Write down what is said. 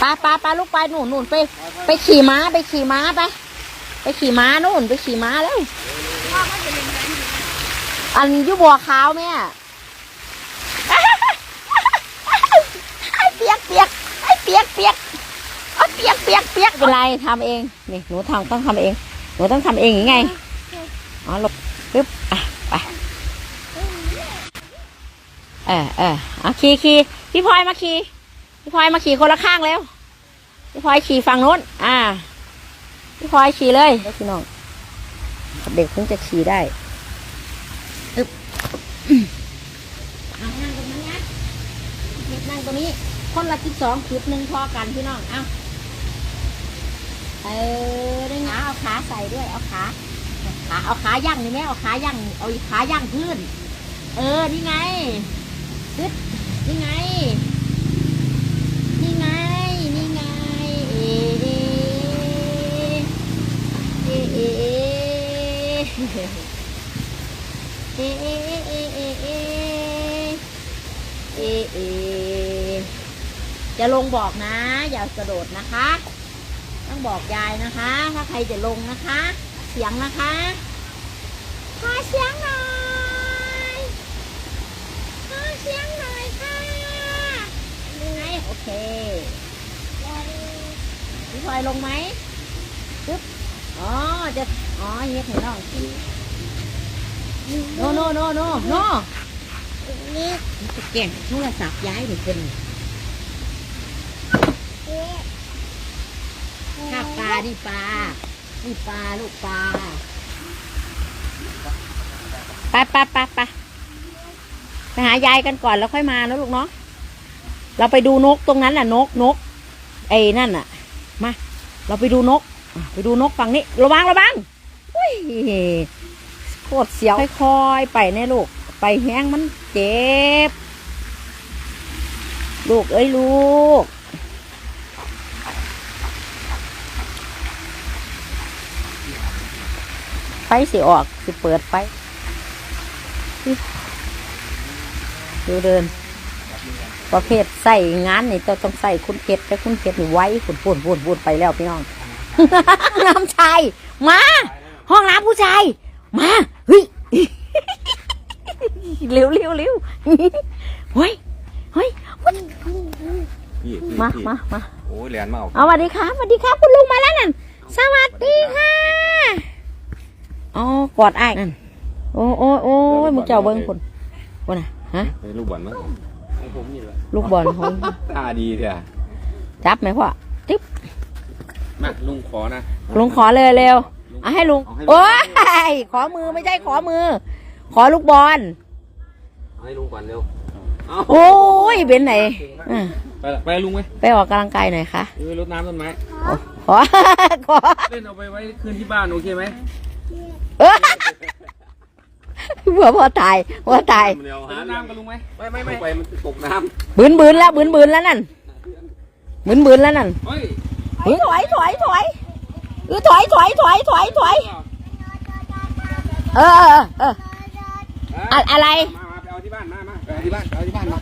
ปาปาปาลูกไปหนูหนูไป ไปขี่ม้าไปขี่ม้าไป ไปขี่ม้านู่น ไปขี่ม้าแล้วอันยุบัวขาวแม่ไอ้เปียกเปียกไอ้เปียกเปียกไอ้เปียกเปียกเปียกเป็นไรทำเองนี่หนูทำต้องทำเองหนูต้องทำเองยังไงอ๋อหลบปึ๊บอะไปเออเออเอาขี่ขี่พี่พลอยมาขี่ พี่พลอยมาขี่คนละข้างแล้วพี่พลอยขี่ฝั่งโน้น อ่า พี่พลอยขี่เลยพี่น้อง เด็กเพิ่งจะขี่ได้อึ๊บอืมเอานั่งตรงนั้นนะเด็กนั่งตรงนี้ คนละสิบสองจุดหนึ่งพอกันพี่น้อง เอาเออได้ไงเอาขาใส่ด้วย เอาขาขาเอาขายั่งนี่ไหมเอาขายั่งเอาขายั่งพื้น เออ นี่ไงตึ๊ดนี่ไง เอเอเอเอเอเอเอจะลงบอกนะ อย่ากระโดดนะคะ ต้องบอกยายนะคะ ถ้าใครจะลงนะคะ เสียงนะคะขอเสียงหน่อยขอเสียงหน่อยค่ะยังไงโอเคพี่พลอยลงไหมปึ๊บ อ๋อจะอ๋อเฮ็ดให้น้องกินโนโนโนโนโนนี่จะแก่งโทรศัพท์ย้ายหรือเป็นข้าปลานี่ปลานี่ปลาลูกปลาไปไปไปไปไปหายายกันก่อนแล้วค่อยมานะลูกเนาะเราไปดูนกตรงนั้นแหละนกนกไอ้นั่นน่ะมา เราไปดูนกอะ ไปดูนกฝั่งนี้ ระวังระวังอุ้ยโคตรเสียวค่อยๆไปแน่ลูก ไปแห้งมันเจ็บ ลูกเอ้ยลูก ไฟสิออก สิเปิดไฟดูเดิน ประเภทใส่งานนี่ต้องใส่คุณเพชรแต่คุณเพชรนี่ไว้ฝุ่นฝุ่นฝุ่นฝุ่นไปแล้วพี่น้อง น้ำชายมา ห้องน้ำผู้ชายมาเฮ้ยเร็วเร็วเร็วเฮ้ยเฮ้ยพี่พี่มาพี่มามาโอ้ยแลนมาเอาเอาสวัสดีครับสวัสดีครับ คุณลุงมาแล้วนั่นสวัสดีค่ะอ๋อกอดไอ้ายนั่นโอ้โอ้โอ้ยมึงเจ้าเบิ้งคนคนน่ะฮะไปลูกบอลมั้งของผมนี่แหละลูกบอลของตาดีเถอะจับไหมพ่อติ๊บ มาลุงขอนะลุงขอเลยเร็วเอาให้ลุงเอาให้ลุงโอ้ยขอมือไม่ใช่ขอมือ ขอลูกบอลเอาให้ลุงก่อนเร็วเอาโอ้ยเป็นไหนอะไปละไปลุงไหมไปออกกำลังกายหน่อยค่ะเออรดน้ำต้นไม้ขอขอเล่นเอาไปไว้คืนที่บ้านโอเคไหมเออเพื่อพ่อตายพ่อตายเดี๋ยวหาน้ำกันลุงไหมไม่ไม่ไม่ไปมันตกน้บืนบืนแล้วบืนบืนแล้วนั่นบืนบืนแล้วนั่นำเฮ้ย เฮ้ยถอยถอยถอยเออถอยถอยถอยถอยถอยเออเออเอออะอะไร มามาไปเอาที่บ้านมามาไปเอาที่บ้านไปเอาที่บ้านมา